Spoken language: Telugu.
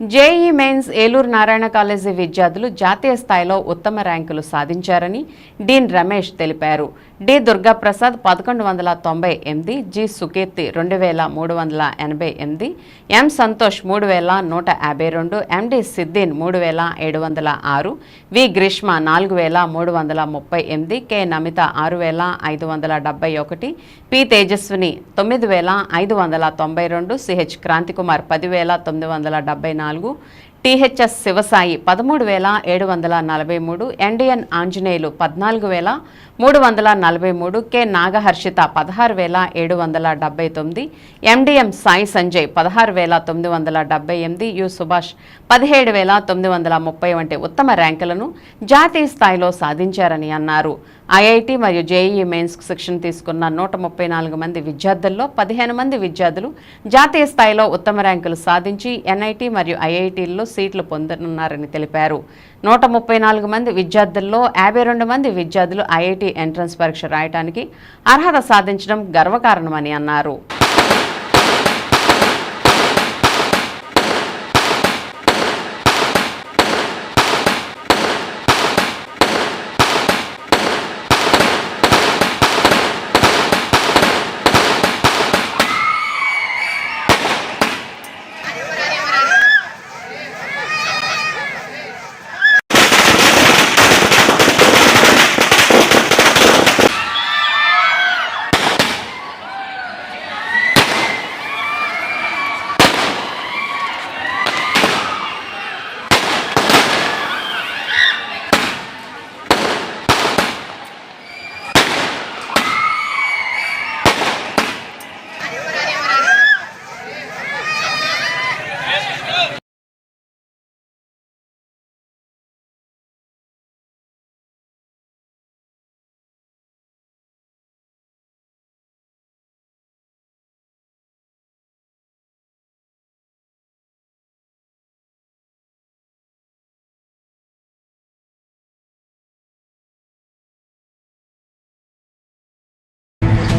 JEE mains Eluru Narayana college విద్యార్థులు జాతీయ స్థాయిలో ఉత్తమ ర్యాంకులు సాధించారని డీన్ రమేష్ తెలిపారు. డి దుర్గాప్రసాద్ పదకొండు వందల తొంభై ఎనిమిది జి సుకీర్తి రెండు వేల మూడు వందల ఎనభై ఎనిమిది ఎం సంతోష్ మూడు వేల నూట యాభై రెండు ఎండి సిద్దీన్ మూడు వేల ఏడు వందల ఆరు వి గ్రీష్మ నాలుగు వేల మూడు వందల ముప్పై ఎనిమిది కె నమిత ఆరు వేల ఐదు వందల డెబ్బై ఒకటి పి తేజస్విని తొమ్మిది వేల ఐదు వందల తొంభై రెండు సిహెచ్ క్రాంతికుమార్ పదివేల తొమ్మిది వందల డెబ్బై నాలుగు టీహెచ్ఎస్ శివసాయి పదమూడు వేల ఏడు వందల నలభై మూడు ఎన్డిఎన్ ఆంజనేయులు పద్నాలుగు వేల మూడు వందల నలభై మూడు కె నాగహర్షిత పదహారు వేల ఏడు వందల డెబ్బై తొమ్మిది ఎండిఎం సాయి సంజయ్ పదహారు వేల తొమ్మిది వందల డెబ్బై ఎనిమిది యు సుభాష్ పదిహేడు వేల తొమ్మిది వందల ముప్పై వంటి ఉత్తమ ర్యాంకులను జాతీయ స్థాయిలో సాధించారని అన్నారు. ఐఐటి మరియు జేఈఈ మెయిన్స్ శిక్షణ తీసుకున్న నూట ముప్పై నాలుగు మంది విద్యార్థుల్లో పదిహేను మంది విద్యార్థులు జాతీయ స్థాయిలో ఉత్తమ ర్యాంకులు సాధించి ఎన్ఐటి మరియు ఐఐటీల్లో సీట్లు పొందనున్నారని తెలిపారు. నూట ముప్పై నాలుగు మంది విద్యార్థుల్లో యాభై రెండు మంది విద్యార్థులు ఐఐటి ఎంట్రన్స్ పరీక్ష రాయడానికి అర్హత సాధించడం గర్వకారణమని అన్నారు.